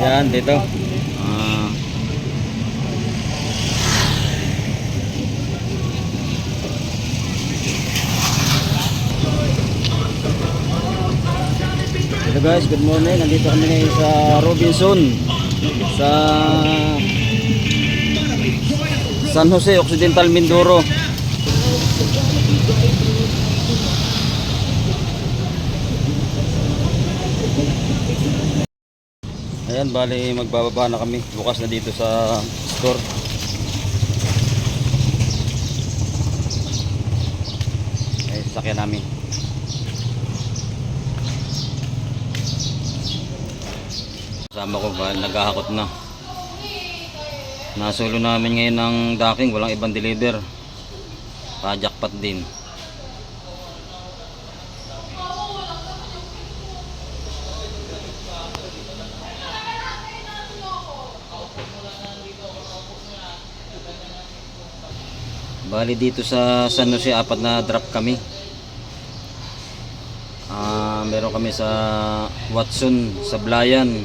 Yan, dito. Hello guys, good morning. Nandito kami ngayon sa Robinson. Sa San Jose, Occidental Mindoro. Ayan, bali magbababa na kami. Bukas na dito sa store. Ay, sakyan namin. Kasama ko ba, naghahakot na. Nasulo namin ngayon ng docking, walang ibang deliver. Pa-jackpot din. Bali dito sa San Jose, apat na drop kami. Ah, meron kami sa Watson, sa Blayan.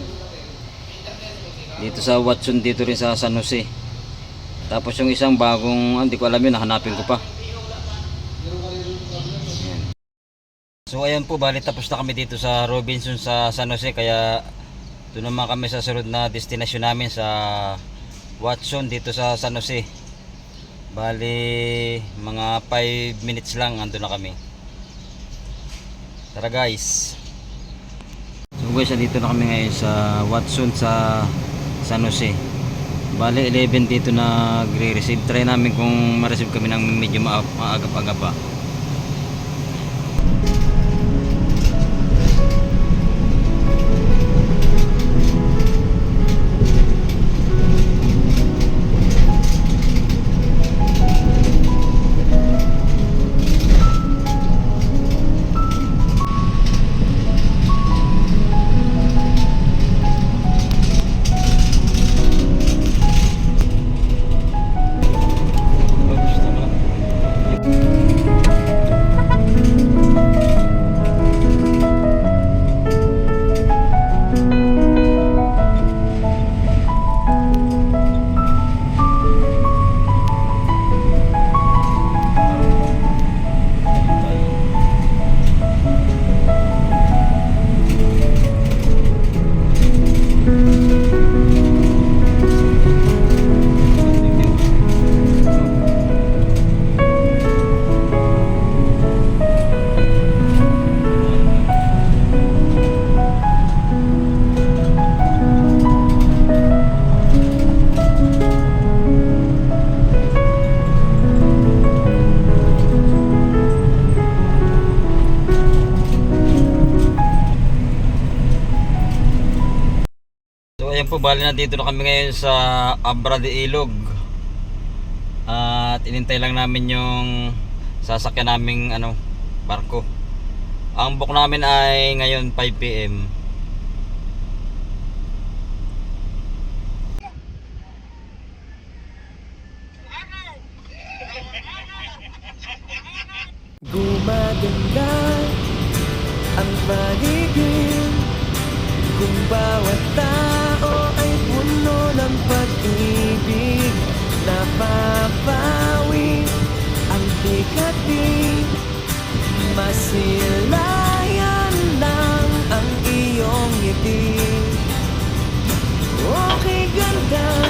Dito sa Watson, dito rin sa San Jose. Tapos yung isang bagong, ah, hindi ko alam yun, nahanapin ko pa. So ayan po, bali tapos na kami dito sa Robinson sa San Jose. Kaya doon naman kami sa sunod na destination namin sa Watson dito sa San Jose. Bali, mga 5 minutes lang ando na kami. Tara guys. So guys, dito na kami ngayon sa Watson sa San Jose. Bali, 11 dito na receive Try namin kung ma-receive kami ng medyo ma- maagap-agap pa. Ayan po, bali na dito na kami ngayon sa Abra de Ilog. At inintay lang namin yung sasakyan naming ano, barko. Ang book namin ay ngayon 5 PM. Gumaganda ang paligid Kung bawat Masilayan lang ang iyong ngiti. Okay gandang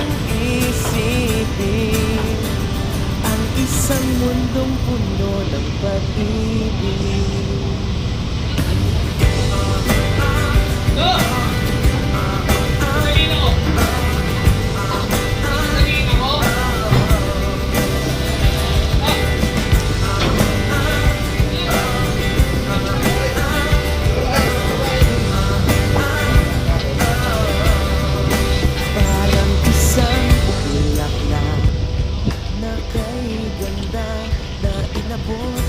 boy.